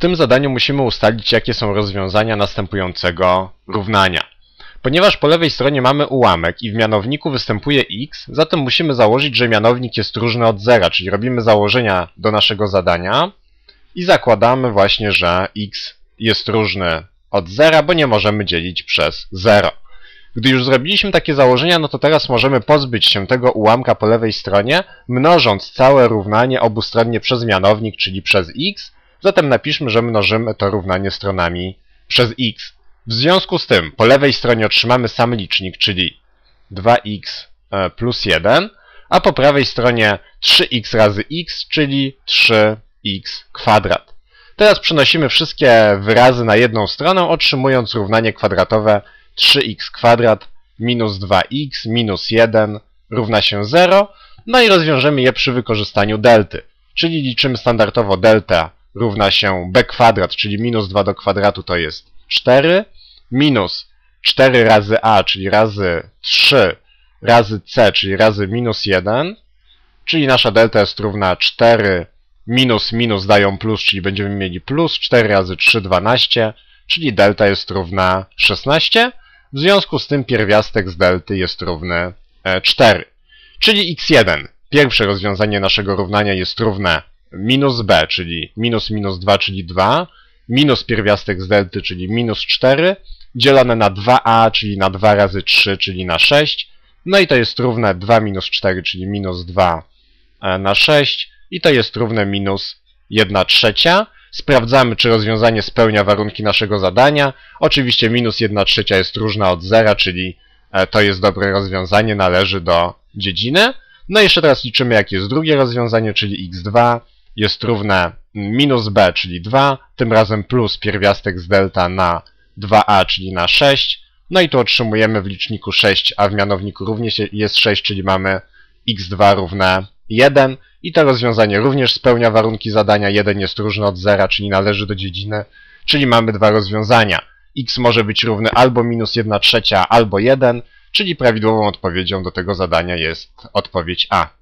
tym zadaniu musimy ustalić, jakie są rozwiązania następującego równania. Ponieważ po lewej stronie mamy ułamek i w mianowniku występuje x, zatem musimy założyć, że mianownik jest różny od zera, czyli robimy założenia do naszego zadania i zakładamy właśnie, że x jest różny od zera, bo nie możemy dzielić przez 0. Gdy już zrobiliśmy takie założenia, no to teraz możemy pozbyć się tego ułamka po lewej stronie, mnożąc całe równanie obustronnie przez mianownik, czyli przez x. Zatem napiszmy, że mnożymy to równanie stronami przez x. W związku z tym po lewej stronie otrzymamy sam licznik, czyli 2x e, plus 1, a po prawej stronie 3x razy x, czyli 3x kwadrat. Teraz przenosimy wszystkie wyrazy na jedną stronę, otrzymując równanie kwadratowe 3x kwadrat minus 2x minus 1 równa się 0. No i rozwiążemy je przy wykorzystaniu delty. Czyli liczymy standardowo delta równa się b kwadrat, czyli minus 2 do kwadratu to jest 4, minus 4 razy a, czyli razy 3 razy c, czyli razy minus 1, czyli nasza delta jest równa 4 minus minus dają plus, czyli będziemy mieli plus 4 razy 3, 12, czyli delta jest równa 16. W związku z tym pierwiastek z delty jest równy 4. E, czyli x1, pierwsze rozwiązanie naszego równania jest równe minus b, czyli minus minus 2, czyli 2, minus pierwiastek z delty, czyli minus 4, dzielone na 2a, czyli na 2 razy 3, czyli na 6. No i to jest równe 2 minus 4, czyli minus 2 e, na 6. I to jest równe minus 1 trzecia. Sprawdzamy, czy rozwiązanie spełnia warunki naszego zadania. Oczywiście minus 1 trzecia jest różna od zera, czyli e, to jest dobre rozwiązanie, należy do dziedziny. No i jeszcze teraz liczymy, jakie jest drugie rozwiązanie, czyli x2 jest równe minus b, czyli 2, tym razem plus pierwiastek z delta na 2a, czyli na 6. No i tu otrzymujemy w liczniku 6, a w mianowniku również jest 6, czyli mamy x2 równe 1. I to rozwiązanie również spełnia warunki zadania. 1 jest różny od 0, czyli należy do dziedziny. Czyli mamy dwa rozwiązania. x może być równy albo minus 1 trzecia, albo 1, czyli prawidłową odpowiedzią do tego zadania jest odpowiedź A.